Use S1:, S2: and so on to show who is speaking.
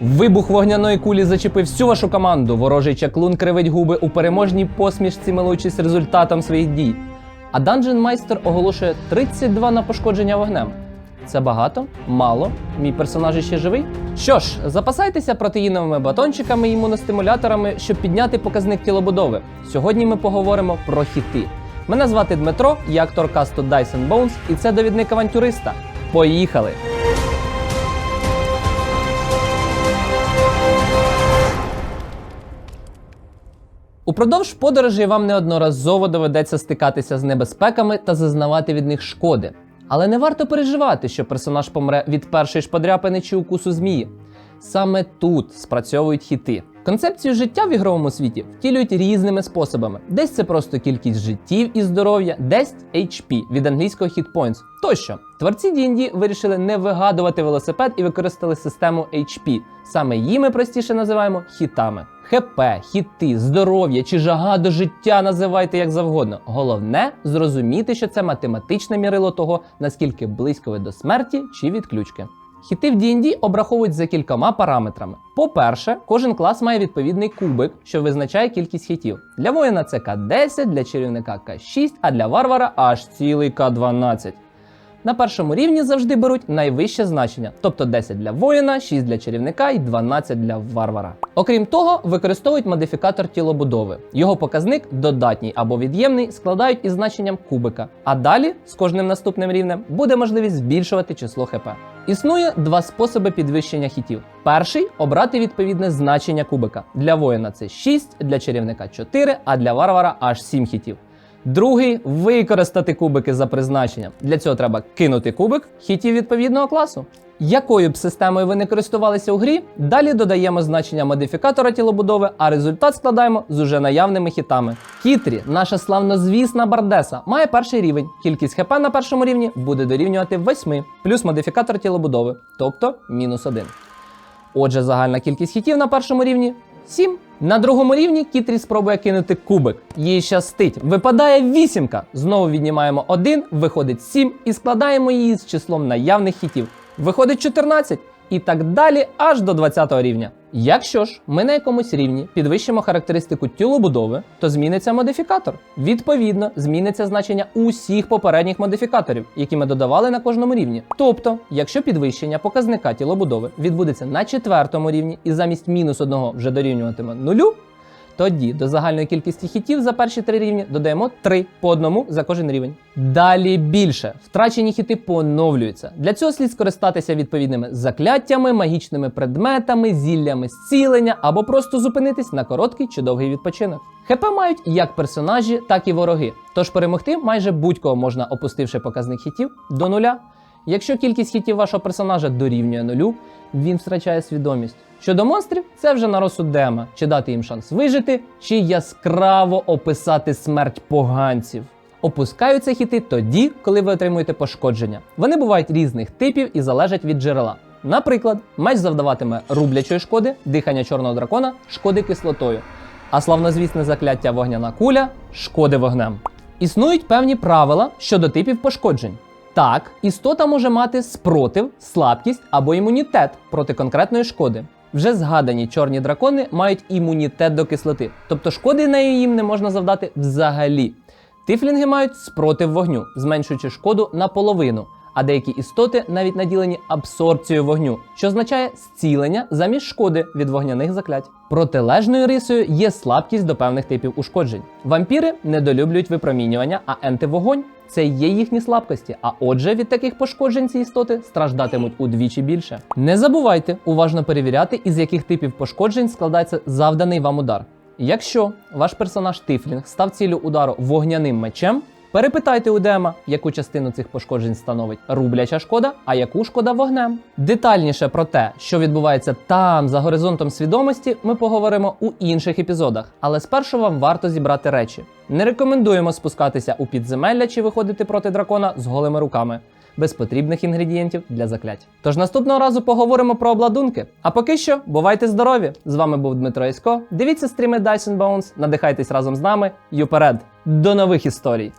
S1: Вибух вогняної кулі зачепив всю вашу команду. Ворожий чаклун кривить губи у переможній посмішці, милуючись результатом своїх дій. А Dungeon майстер оголошує 32 на пошкодження вогнем. Це багато? Мало? Мій персонаж ще живий? Що ж, запасайтеся протеїновими батончиками і імуностимуляторами, щоб підняти показник тілобудови. Сьогодні ми поговоримо про хіти. Мене звати Дмитро, я актор касту Dyson Bones, і це довідник авантюриста. Поїхали! Упродовж подорожі вам неодноразово доведеться стикатися з небезпеками та зазнавати від них шкоди. Але не варто переживати, що персонаж помре від першої ж подряпини чи укусу змії. Саме тут спрацьовують хіти. Концепцію життя в ігровому світі втілюють різними способами. Десь це просто кількість життів і здоров'я, десь HP від англійського hit points. Тощо, творці D&D вирішили не вигадувати велосипед і використали систему HP. Саме її ми простіше називаємо хітами. ХП, хіти, здоров'я чи жага до життя називайте як завгодно. Головне зрозуміти, що це математичне мірило того, наскільки близько ви до смерті чи відключки. Хіти в D&D обраховують за кількома параметрами. По-перше, кожен клас має відповідний кубик, що визначає кількість хітів. Для воїна це К10, для чарівника К6, а для варвара аж цілий К12. На першому рівні завжди беруть найвище значення, тобто 10 для воїна, 6 для чарівника і 12 для варвара. Окрім того, використовують модифікатор тілобудови. Його показник додатній або від'ємний складають із значенням кубика. А далі з кожним наступним рівнем буде можливість збільшувати число ХП. Існує два способи підвищення хітів. Перший обрати відповідне значення кубика. Для воїна це 6, для чарівника 4, а для варвара аж 7 хітів. Другий використати кубики за призначенням. Для цього треба кинути кубик хітів відповідного класу. Якою б системою ви не користувалися у грі, далі додаємо значення модифікатора тілобудови, а результат складаємо з уже наявними хітами. Кітрі, наша славнозвісна бардеса, має перший рівень. Кількість хп на першому рівні буде дорівнювати 8, плюс модифікатор тілобудови, тобто мінус 1. Отже, загальна кількість хітів на першому рівні 7. На другому рівні Кітрі спробує кинути кубик. Їй щастить. Випадає вісімка. Знову віднімаємо 1, виходить 7 і складаємо її з числом наявних хітів. Виходить 14 і так далі аж до 20 рівня. Якщо ж ми на якомусь рівні підвищимо характеристику тілобудови, то зміниться модифікатор. Відповідно, зміниться значення усіх попередніх модифікаторів, які ми додавали на кожному рівні. Тобто, якщо підвищення показника тілобудови відбудеться на четвертому рівні і замість мінус одного вже дорівнюватиме нулю, тоді до загальної кількості хітів за перші три рівні додаємо 3 по одному за кожен рівень. Далі більше. Втрачені хіти поновлюються. Для цього слід скористатися відповідними закляттями, магічними предметами, зіллями зцілення або просто зупинитись на короткий чи довгий відпочинок. ХП мають як персонажі, так і вороги. Тож перемогти майже будь-кого можна, опустивши показник хітів до нуля. Якщо кількість хітів вашого персонажа дорівнює нулю, він втрачає свідомість. Щодо монстрів, це вже на розсуд Дема, чи дати їм шанс вижити, чи яскраво описати смерть поганців. Опускаються хіти тоді, коли ви отримуєте пошкодження. Вони бувають різних типів і залежать від джерела. Наприклад, меч завдаватиме рублячої шкоди, дихання чорного дракона, шкоди кислотою, а славнозвісне закляття вогняна куля шкоди вогнем. Існують певні правила щодо типів пошкоджень. Так, істота може мати спротив, слабкість або імунітет проти конкретної шкоди. Вже згадані чорні дракони мають імунітет до кислоти, тобто шкоди нею їм не можна завдати взагалі. Тифлінги мають спротив вогню, зменшуючи шкоду наполовину, а деякі істоти навіть наділені абсорбцією вогню, що означає зцілення замість шкоди від вогняних заклять. Протилежною рисою є слабкість до певних типів ушкоджень. Вампіри недолюблюють випромінювання, а ентивогонь це є їхні слабкості. А отже, від таких пошкоджень ці істоти страждатимуть удвічі більше. Не забувайте уважно перевіряти, із яких типів пошкоджень складається завданий вам удар. Якщо ваш персонаж Тифлінг став ціллю удару вогняним мечем, перепитайте у Дема, яку частину цих пошкоджень становить рубляча шкода, а яку шкода вогнем. Детальніше про те, що відбувається там за горизонтом свідомості, ми поговоримо у інших епізодах. Але спершу вам варто зібрати речі. Не рекомендуємо спускатися у підземелля чи виходити проти дракона з голими руками. Без потрібних інгредієнтів для заклять. Тож наступного разу поговоримо про обладунки. А поки що, бувайте здорові! З вами був Дмитро Ісько. Дивіться стріми Dyson Bones, надихайтесь разом з нами і уперед. До нових історій!